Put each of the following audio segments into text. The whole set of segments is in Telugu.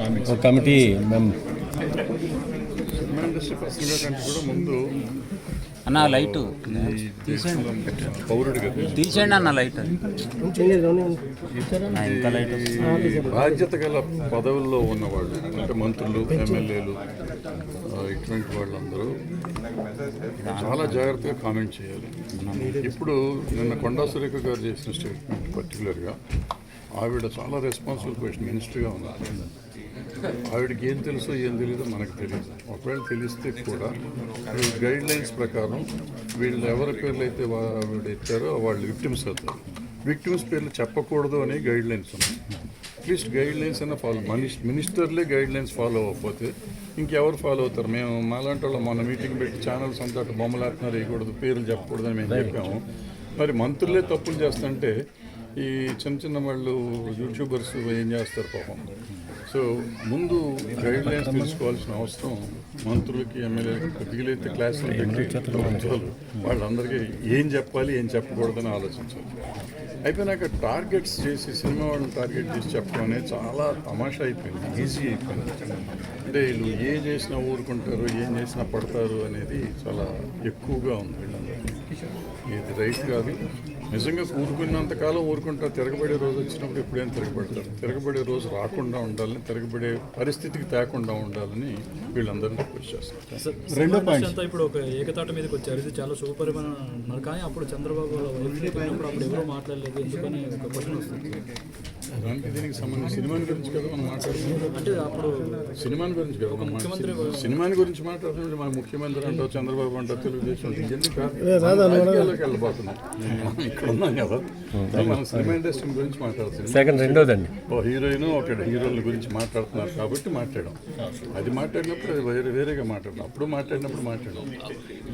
ఒక కమిటీ ముందు అన్న లైట్. తీసేయండి అన్న లైట్ ఇంకా లైట్ ఈ బాధ్యత గల పదవుల్లో ఉన్నవాళ్ళు అంటే మంత్రులు ఎమ్మెల్యేలు ఇటువంటి వాళ్ళందరూ చాలా జాగ్రత్తగా కామెంట్ చేయాలి. ఇప్పుడు నిన్న కొండా సురేఖ గారు చేసిన స్టేట్మెంట్ పర్టికులర్గా ఆవిడ చాలా రెస్పాన్సిబుల్ పొజిషన్ మినిస్టర్గా ఉన్నారు. ఆవిడకి ఏం తెలుసో ఏం తెలియదో మనకు తెలియదు ఒకవేళ తెలిస్తే కూడా వీళ్ళ గైడ్ లైన్స్ ప్రకారం వీళ్ళు ఎవరి పేర్లు అయితే ఆవిడ ఎత్తారో వాళ్ళు విక్టిమ్స్ అవుతారు. విక్టిమ్స్ పేర్లు చెప్పకూడదు అనే గైడ్ లైన్స్ ఉన్నాయి. అట్లీస్ట్ గైడ్ లైన్స్ అయినా ఫాలో మనిష్ మినిస్టర్లే గైడ్ లైన్స్ ఫాలో అవ్వకపోతే ఇంకెవరు ఫాలో అవుతారు? మేము మాలాంటి వాళ్ళు మొన్న మీటింగ్ పెట్టి ఛానల్స్ అంతా బొమ్మలు ఆడుతున్నారు వేయకూడదు పేర్లు చెప్పకూడదని మేము చెప్పాము. మరి మంత్రులే తప్పులు చేస్తుంటే ఈ చిన్న చిన్న వాళ్ళు యూట్యూబర్స్ ఏం చేస్తారు పాపం. సో ముందు గైడ్ లైన్స్ తెలుసుకోవాల్సిన అవసరం మంత్రులకి ఎమ్మెల్యేలకి కొద్దిగలైతే క్లాసులు పెట్టి ప్రభుత్వాలు వాళ్ళందరికీ ఏం చెప్పాలి ఏం చెప్పకూడదని ఆలోచించాలి. అయిపోయినాక టార్గెట్స్ చేసి సినిమా వాళ్ళని టార్గెట్ చేసి చెప్పడం అనేది చాలా తమాషా అయిపోయింది. ఈజీ అయిపోయింది. అంటే వీళ్ళు ఏం చేసినా ఊరుకుంటారు ఏం చేసినా పడతారు అనేది చాలా ఎక్కువగా ఉంది. వీళ్ళందరికీ ఇది రైట్ కాదు. నిజంగా ఊరుకున్నంత కాలం ఊరుకుంటారు తిరగబడే రోజు వచ్చినప్పుడు ఎప్పుడైనా తిరగబడతారు. తిరగబడే రోజు రాకుండా ఉండాలని తిరగబడే పరిస్థితికి తేకుండా ఉండాలని వీళ్ళందరినీ రిక్వెస్ట్ చేస్తారు రెండో పాయింట్. ఇప్పుడు ఒక ఏకతాట మీదకి వచ్చారు. ఇది చాలా శుభపరిమాణం. అన్నారు కానీ అప్పుడు చంద్రబాబు అప్పుడు ఎవరూ మాట్లాడలేదు. ఎందుకని ఒక క్వశ్చన్ వస్తుంది? దానికి దీనికి సంబంధించి సినిమాని గురించి కదా మనం మాట్లాడుతున్నాం. అంటే అప్పుడు సినిమాని గురించి కదా మనం మాట్లాడుతున్నాం. సినిమాని గురించి మాట్లాడుతుంటే మన ముఖ్యమంత్రి అంటావు చంద్రబాబు అంటావు తెలుగుదేశం. ఇవన్నీ రాజకీయాల్లోకి వెళ్ళిపోతున్నాం ఇక్కడ ఉన్నాం కదా. మనం సినిమా ఇండస్ట్రీ గురించి మాట్లాడుతున్నాం సెకండ్ రెండోదండి. ఓ హీరోయిన్ ఒక హీరోల గురించి మాట్లాడుతున్నారు కాబట్టి మాట్లాడాం. అది మాట్లాడినప్పుడు అది వేరే వేరేగా మాట్లాడడం అప్పుడు మాట్లాడినప్పుడు మాట్లాడాం.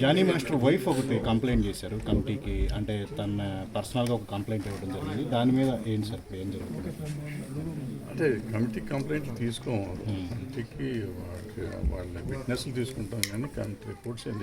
జానీ మాస్టర్ వైఫ్ ఒకటి కంప్లైంట్ చేశారు కమిటీకి. అంటే తన పర్సనల్గా ఒక కంప్లైంట్ ఇవ్వడం జరిగింది. దాని మీద ఏంటి సార్ ఏం జరుగుతుంది? అంటే కమిటీ కంప్లైంట్లు తీసుకోము కమిటీకి వాళ్ళ విట్నెస్లు తీసుకుంటాం కానీ కమిటీ రిపోర్ట్స్ ఏం